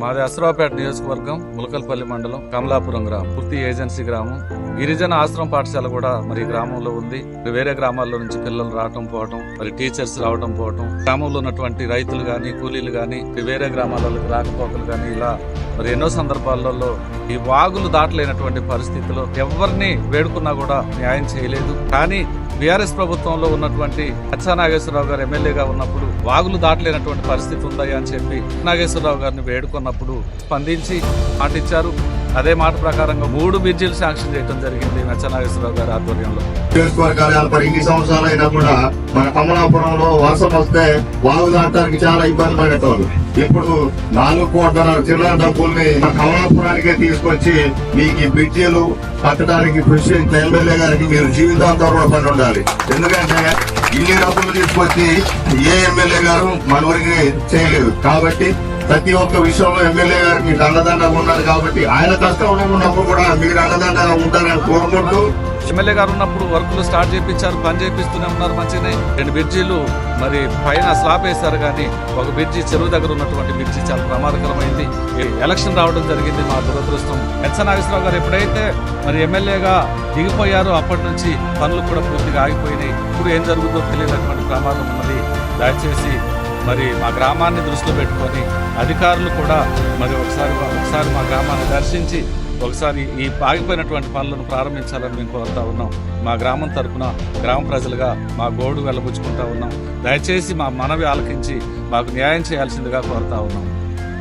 మాది అసరావుపేట నియోజకవర్గం ములకల్పల్లి మండలం కమలాపురం గ్రామం. పూర్తి ఏజెన్సీ గ్రామం. గిరిజన ఆశ్రమం పాఠశాల కూడా మరి గ్రామంలో ఉంది. వేరే గ్రామాల్లో నుంచి పిల్లలు రావటం పోవటం మరి టీచర్స్ రావటం పోవటం. గ్రామంలో ఉన్నటువంటి రైతులు గాని కూలీలు గాని వేరే గ్రామాలకు రాకపోకలు గాని ఇలా మరి ఎన్నో సందర్భాలలో ఈ వాగులు దాటలేనటువంటి పరిస్థితిలో ఎవరిని వేడుకున్నా కూడా న్యాయం చేయలేదు. కానీ బీఆర్ఎస్ ప్రభుత్వంలో ఉన్నటువంటి అచ్చా నాగేశ్వరరావు గారు ఎమ్మెల్యేగా ఉన్నప్పుడు వాగులు దాటలేనటువంటి పరిస్థితి ఉందా అని చెప్పి నాగేశ్వరరావు గారిని వేడుకున్నప్పుడు స్పందించి మాటిచ్చారు. అదే మాట ప్రకారంగా మూడు బ్రిడ్జిలు శాంక్షన్ చేయడం జరిగింది మెచ్చనాగేశ్వరరావు గారి ఆధ్వర్యంలో. నియోజకవర్గాలు ఇన్ని సంవత్సరాలు అయినా కూడా మన కమలాపురంలో వర్షం వస్తే వాగు దాటానికి చాలా ఇబ్బంది పడేటోళ్ళు. ఇప్పుడు నాలుగు కోట్ల చిల్లర డబ్బుల్ని మన కమలాపురానికే తీసుకొచ్చి మీకు ఈ బ్రిడ్జీలు కట్టడానికి కృషి ఎమ్మెల్యే గారికి మీరు జీవితాంతం రుణపడి ఉండాలి. ఎందుకంటే ఇన్ని డబ్బులు తీసుకొచ్చి ఏ ఎమ్మెల్యే గారు మన ఊరికి చేయలేదు. కాబట్టి ప్రతి ఒక్క విషయంలో ఎమ్మెల్యే గారు మీకు అన్నదండగా ఉన్నారు కాబట్టి ఆయన కష్టంలో ఉన్నప్పుడు కూడా మీరు అన్నదండగా ఉంటారని కోరుకుంటూ ఎమ్మెల్యే గారు ఉన్నప్పుడు వర్కులు స్టార్ట్ చేయించారు పని చేపిస్తూనే ఉన్నారు మంచిగానే. రెండు బ్రిడ్జీలు మరి పైన స్లాబ్ వేశారు కానీ ఒక బ్రిడ్జి చెరువు దగ్గర ఉన్నటువంటి బ్రిడ్జి చాలా ప్రమాదకరమైంది. ఎలక్షన్ రావడం జరిగింది మా దురదృష్టం. ఎచ్చ నాగేశ్వరరావు గారు ఎప్పుడైతే మరి ఎమ్మెల్యేగా దిగిపోయారో అప్పటి నుంచి పనులు కూడా పూర్తిగా ఆగిపోయినాయి. ఇప్పుడు ఏం జరుగుతుందో తెలియనటువంటి ప్రమాదం ఉన్నది. దయచేసి మరి మా గ్రామాన్ని దృష్టిలో పెట్టుకొని అధికారులు కూడా మరి ఒకసారి ఒకసారి మా గ్రామాన్ని దర్శించి ఒకసారి ఈ ఆగిపోయినటువంటి పనులను ప్రారంభించాలని మేము కోరుతా ఉన్నాం. మా గ్రామం తరఫున గ్రామ ప్రజలుగా మా గోడు వెళ్ళబుచ్చుకుంటా ఉన్నాం. దయచేసి మా మనవి ఆలకించి మాకు న్యాయం చేయాల్సిందిగా కోరుతా ఉన్నాం.